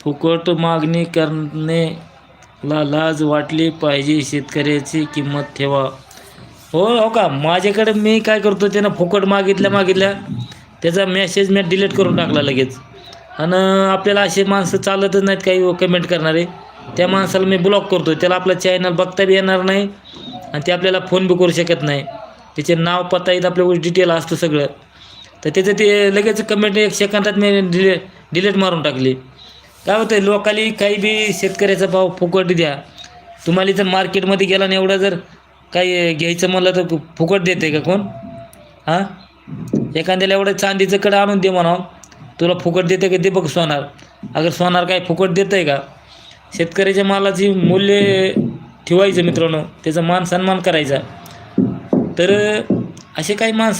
फुकट मागणी करणे लाज वाटली पाहिजे. शेतकऱ्याची किंमत ठेवा. हो हो का? माझ्याकडे मी काय करतो त्यानं फुकट मागितल्या मागितल्या त्याचा मेसेज मी डिलीट करून टाकला लगेच. आणि आपल्याला असे माणसं चालतच नाहीत काही कमेंट करणारे. त्या माणसाला मी ब्लॉक करतो. त्याला आपला चॅनल बघता बी येणार नाही आणि ते आपल्याला फोन बी करू शकत नाही. त्याचे नाव पत्ता येत आपल्या डिटेल असतं सगळं. तर त्याचं ते लगेच कमेंट एक सेकंदात मी डिले डिलीट मारून टाकली. काय होतं लोकाली काही बी शेतकऱ्याचा भाव फुकट द्या. तुम्हाला जर मार्केटमध्ये गेला ना एवढं जर काही घ्यायचं म्हणलं तर फुकट देते का कोण? हां? एखाद्याला एवढं चांदीचं कडं आणून दे म्हणावं. तुला फुकट देते का? दे बघ सोनार. अगर सोनार काय फुकट देतं आहे का? शेतकऱ्याच्या मालाची मूल्य ठेवायचं मित्रांनो. त्याचा मान सन्मान करायचा. तर असे काही माणसं